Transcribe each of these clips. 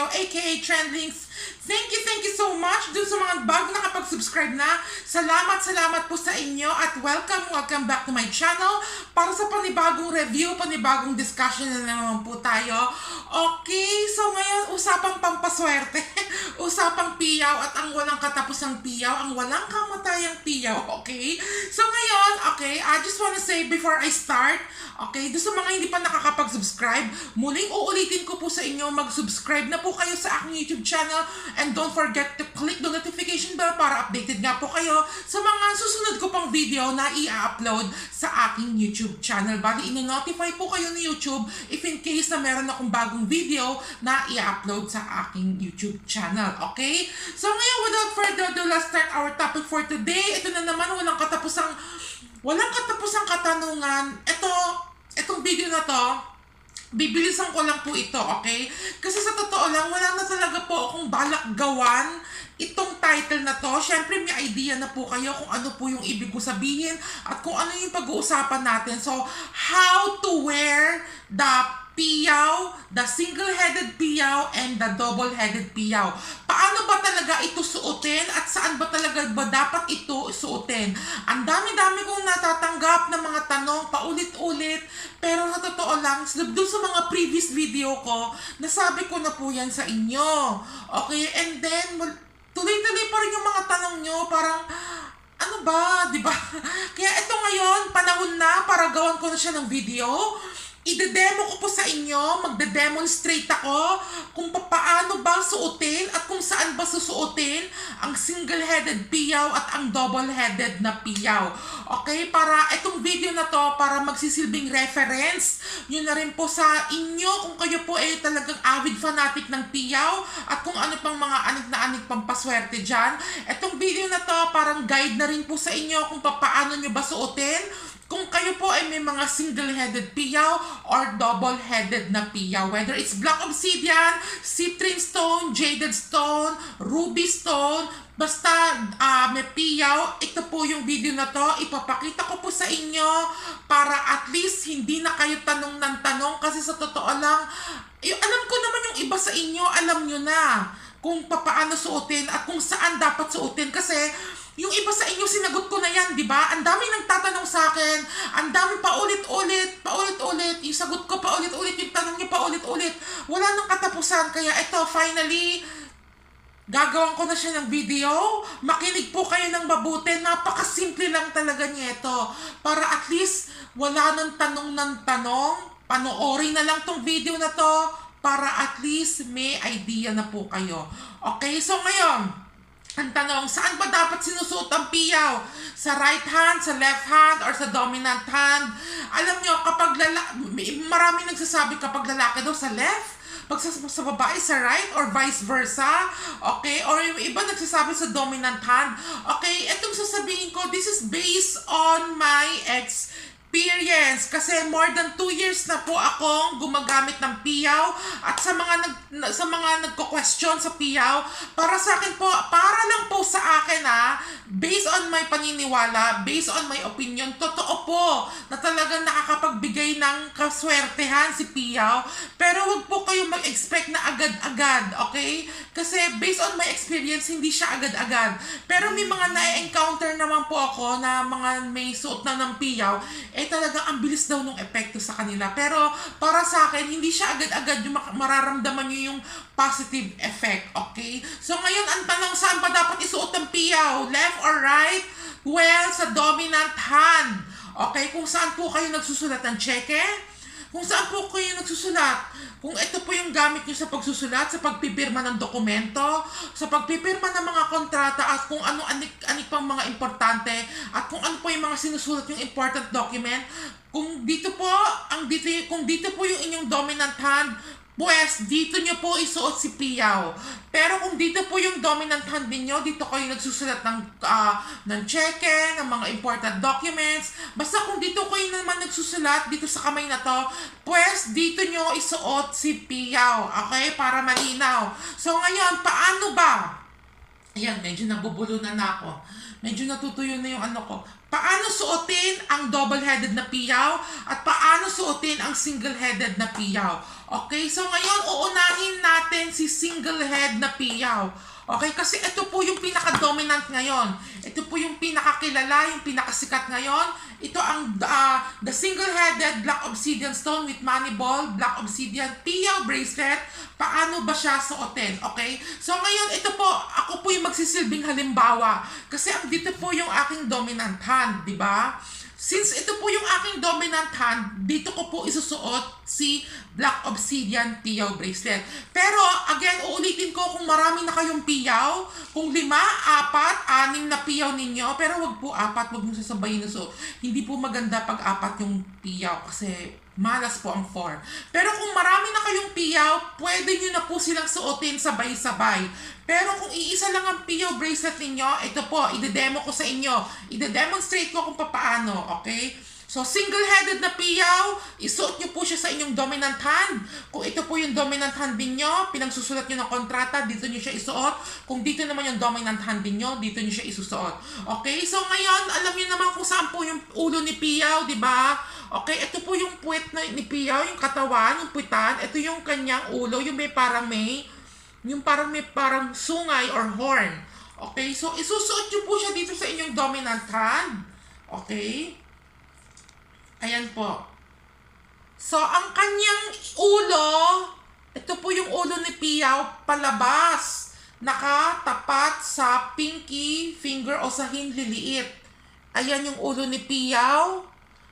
Neserio, aka Trendlinks. Thank you, thank you so much dun sa mga bago nakapag-subscribe na. Salamat, salamat po sa inyo at welcome, welcome back to my channel para sa panibagong review, panibagong discussion na naman po tayo. Okay, so ngayon, usapang pampaswerte, usapang piyaw at ang walang katapusang piyaw, ang walang kamatayang piyaw, okay? So okay, I just wanna say before I start, okay, doon sa mga hindi pa nakakapag-subscribe, muling uulitin ko po sa inyo, mag-subscribe na po kayo sa aking YouTube channel and don't forget to click the notification bell para updated nga po kayo sa mga susunod ko pang video na i-upload sa aking YouTube channel. Bali, ino-notify po kayo ni YouTube if in case na meron akong bagong video na i-upload sa aking YouTube channel. Okay? So ngayon, without further ado, let's start our topic for today. Ito na naman, walang katapusang walang katapusang katanungan. Ito, itong video na to, bibilisan ko lang po ito, okay? Kasi sa totoo lang, wala na talaga po akong balak gawan itong title na to. Siyempre, may idea na po kayo kung ano po yung ibig ko sabihin at kung ano yung pag-uusapan natin. So, how to wear the piyaw, the single-headed piyaw, and the double-headed piyaw. Paano ba talaga ito suotin at saan ba talaga ba dapat ito suotin? Ang dami-dami kong natatanggap ng mga tanong paulit-ulit, pero sa totoo lang, doon sa mga previous video ko, nasabi ko na po yan sa inyo. Okay, and then, tuloy-tuloy pa rin yung mga tanong nyo, parang, ano ba, di ba? Kaya ito ngayon, panahon na para gawan ko na siya ng video. Ide-demo ko po sa inyo, magde-demonstrate ako kung paano ba suotin at kung saan ba susuotin ang single-headed piyaw at ang double-headed na piyaw. Okay, para itong video na to, para magsisilbing reference, yun na rin po sa inyo kung kayo po ay talagang avid fanatic ng piyaw at kung ano pang mga anik na anik pang paswerte dyan. Itong video na to, parang guide na rin po sa inyo kung paano nyo ba suotin kung kayo po ay may mga single-headed piyaw or double-headed na piyaw, whether it's black obsidian, citrine stone, jaded stone, ruby stone, basta ah, may piyaw, ito po yung video na to, ipapakita ko po sa inyo para at least hindi na kayo tanong ng tanong kasi sa totoo lang, eh, alam ko naman yung iba sa inyo, alam nyo na kung papaano suotin at kung saan dapat suotin kasi yung iba sa inyo sinagot ko na yan, di ba? Ang dami nagtatanong sa akin, ang dami paulit-ulit, paulit-ulit, yung sagot ko paulit-ulit, yung tanong niyo paulit-ulit. Wala nang katapusan, kaya ito, finally, gagawin ko na siya ng video. Makinig po kayo ng mabuti. Napakasimple lang talaga niya ito. Para at least wala nang tanong ng tanong. Panoorin na lang tong video na to para at least may idea na po kayo. Okay, so ngayon, ang tanong, saan ba dapat sinusuot ang piyaw? Sa right hand, sa left hand, or sa dominant hand? Alam nyo, kapag lala, marami nagsasabi kapag lalaki daw sa left, pag sa, sa babae sa right or vice versa. Okay? Or yung iba nagsasabi sa dominant hand. Okay? Itong sasabihin ko, this is based on my experience. Kasi more than 2 years na po akong gumagamit ng piyaw at sa mga nag na- sa mga nagko-question sa piyaw, para sa akin po, para lang po sa akin ha, based on my paniniwala, based on my opinion, totoo po na talagang nakakapagbigay ng kaswertehan si piyaw. Pero wag po kayo mag-expect na agad-agad, okay? Kasi based on my experience, hindi siya agad-agad. Pero may mga na-encounter naman po ako na mga may suot na ng piyaw, eh talagang ang bilis daw ng epekto sa kanila. Pero para sa akin, hindi siya agad-agad yung mararamdaman nyo yung positive effect, okay? So ngayon, ang tanong, saan pa dapat isuot ang piyaw? Left or right? Well, sa dominant hand. Okay, kung saan po kayo nagsusulat ng cheque? Kung saan po kayo nagsusulat? Kung ito po yung gamit nyo sa pagsusulat, sa pagpipirma ng dokumento, sa pagpipirma ng mga kontrata at kung ano anik, anik pang mga importante at kung ano po yung mga sinusulat yung important document, kung dito po, ang dito, kung dito po yung inyong dominant hand, Pwes, dito nyo po isuot si piyaw. Pero kung dito po yung dominant hand ninyo, dito kayo nagsusulat ng, ah, ng cheque, ng mga important documents. Basta kung dito kayo naman nagsusulat, dito sa kamay na to, pwes, dito nyo isuot si piyaw. Okay? Para malinaw. So ngayon, paano ba? Ayan, medyo nabubulunan na ako. medyo natutuyo na yung ano ko. Paano suotin ang double-headed na piyaw at paano suotin ang single-headed na piyaw? Okay, so ngayon uunahin natin si single-head na piyaw. Okay, kasi ito po yung pinaka-dominant ngayon. Ito po yung pinakakilala, yung pinakasikat ngayon. Ito ang ah, the single-headed black obsidian stone with money ball, black obsidian piyaw bracelet. Paano ba siya suotin? Okay? So ngayon, ito po, ako po yung magsisilbing halimbawa. Kasi dito po yung aking dominant hand, di ba? Since ito po yung aking dominant hand, dito ko po isusuot si Black Obsidian Piyaw Bracelet. Pero, again, marami na kayong piyaw, kung lima, apat, anim na piyaw ninyo, pero wag po apat, wag mo sasabayin so. Hindi po maganda pag apat yung piyaw kasi malas po ang four. Pero kung marami na kayong piyaw, pwede nyo na po silang suotin sabay-sabay. Pero kung iisa lang ang piyaw bracelet ninyo, ito po, ide-demo ko sa inyo. Ide-demonstrate ko kung paano, okay? So, single-headed na piyaw, isuot nyo po siya sa inyong dominant hand. Kung ito po yung dominant hand ninyo, pinagsusulat nyo ng kontrata, dito nyo siya isuot. Kung dito naman yung dominant hand ninyo, dito nyo siya isusuot. Okay? So, ngayon, alam nyo naman kung saan po yung ulo ni piyaw, di ba? Okay, ito po yung puwet na ni piyaw, yung katawan, yung puwitan. Ito yung kanyang ulo, yung may parang may, yung parang may parang sungay or horn. Okay, so isusuot nyo po siya dito sa inyong dominant hand. Okay? Ayan po. So, ang kanyang ulo, ito po yung ulo ni Piyaw, palabas. Nakatapat sa pinky finger o sa hinliliit. Ayan yung ulo ni Piyaw.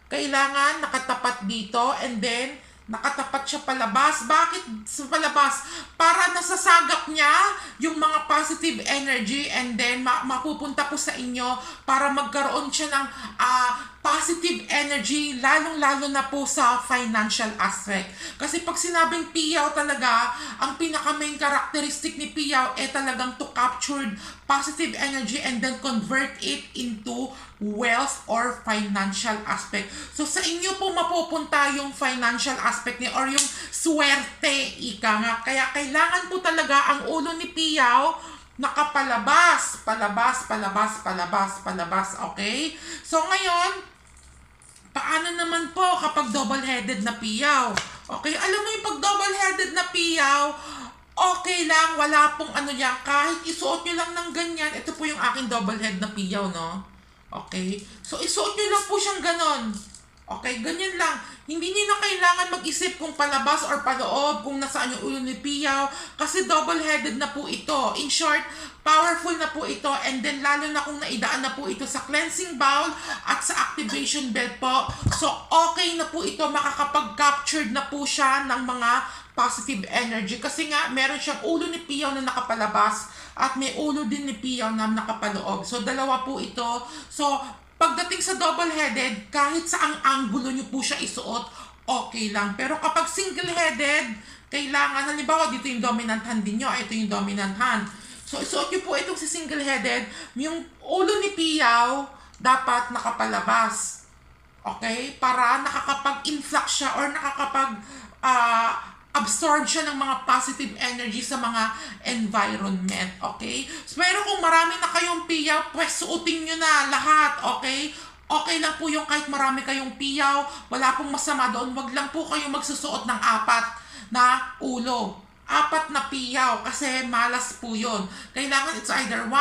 Kailangan nakatapat dito and then nakatapat siya palabas. Bakit sa palabas? Para nasasagap niya yung mga positive energy and then ma- mapupunta po sa inyo para magkaroon siya ng ah, positive energy lalong-lalo na po sa financial aspect. Kasi pag sinabing piyaw talaga, ang pinaka-main characteristic ni piyaw ay talagang to capture positive energy and then convert it into wealth or financial aspect. So sa inyo po mapupunta yung financial aspect niya or yung swerte, ika nga. Kaya kailangan po talaga ang ulo ni piyaw nakapalabas, palabas, palabas, palabas, palabas, okay? So ngayon, paano naman po kapag double-headed na piyaw? Okay, alam mo yung pag double-headed na piyaw, okay lang, wala pong ano yan, kahit isuot nyo lang ng ganyan, ito po yung aking double-head na piyaw, no? Okay? So, isuot nyo lang po siyang ganon. Okay, ganyan lang. Hindi niyo na kailangan mag-isip kung palabas or paloob, kung nasaan yung ulo ni Piyaw, kasi double-headed na po ito. In short, powerful na po ito, and then lalo na kung naidaan na po ito sa cleansing bowl at sa activation bell po. So, okay na po ito, makakapag-captured na po siya ng mga positive energy. Kasi nga, meron siyang ulo ni Piyaw na nakapalabas at may ulo din ni Piyaw na nakapaloob. So, dalawa po ito. So, Pagdating sa double-headed, kahit sa ang angulo nyo po siya isuot, okay lang. Pero kapag single-headed, kailangan, halimbawa dito yung dominant hand din nyo, ito yung dominant hand. So, isuot nyo po itong si single-headed, yung ulo ni Piyaw, dapat nakapalabas. Okay? Para nakakapag-influx siya or nakakapag ah, absorb ng mga positive energy sa mga environment, okay? Pero kung marami na kayong piyaw, pues suotin nyo na lahat, okay? Okay lang po yung kahit marami kayong piyaw, wala pong masama doon, wag lang po kayong magsusuot ng apat na ulo. Apat na piyaw, kasi malas po yun. Kailangan it's either 1,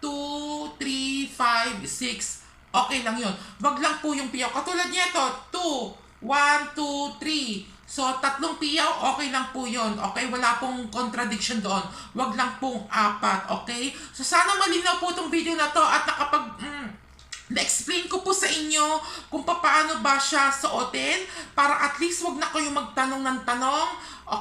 2, 3, 5, 6, okay lang yun. Wag lang po yung piyaw. Katulad nito, 2, 1, 2, 3, So, tatlong piyaw, okay lang po yun. Okay? Wala pong contradiction doon. Wag lang pong apat. Okay? So, sana malinaw po itong video na to at nakapag... Mm, na-explain ko po sa inyo kung paano ba siya suotin para at least wag na kayo magtanong ng tanong.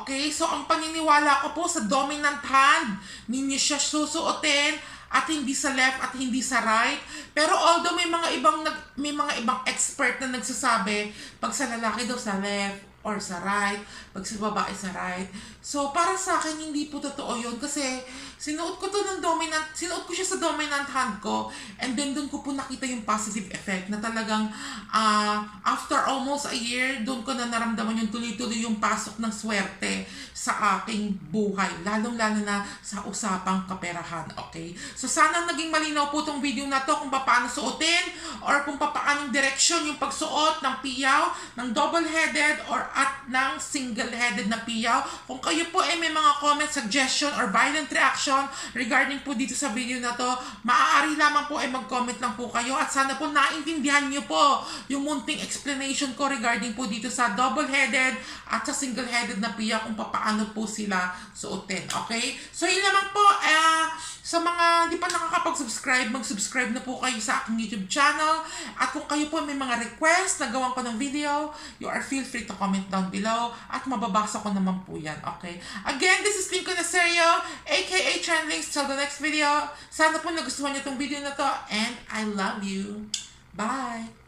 Okay? So, ang paniniwala ko po sa dominant hand, ninyo siya susuotin at hindi sa left at hindi sa right. Pero although may mga ibang nag, may mga ibang expert na nagsasabi pag sa lalaki daw sa left or sa right, pag sa babae sa right. So, para sa akin, hindi po totoo yun kasi sinuot ko to ng dominant, sinuot ko siya sa dominant hand ko and then doon ko po nakita yung positive effect na talagang ah, after almost a year, doon ko na naramdaman yung tuloy-tuloy yung pasok ng swerte sa aking buhay, lalong-lalo na sa usapang kaperahan, okay? So, sana naging malinaw po tong video na to kung paano suotin or kung paano direksyon yung pagsuot ng piyaw, ng double-headed or at ng single-headed na piyaw. Kung kayo po ay may mga comment, suggestion, or violent reaction regarding po dito sa video na to, maaari lamang po ay mag-comment lang po kayo at sana po naintindihan nyo po yung munting explanation ko regarding po dito sa double-headed at sa single-headed na piyaw kung paano po sila suotin. Okay? So, yun naman po. eh, sa mga hindi pa nakakapag-subscribe, mag-subscribe na po kayo sa aking YouTube channel. At kung kayo po may mga request na gawan ko ng video, you are feel free to comment down below at mababasa ko naman po yan, okay? Again, this is Lincoln Naserio, aka Trendlings. Till the next video. Sana po nagustuhan niyo itong video na to and I love you. Bye!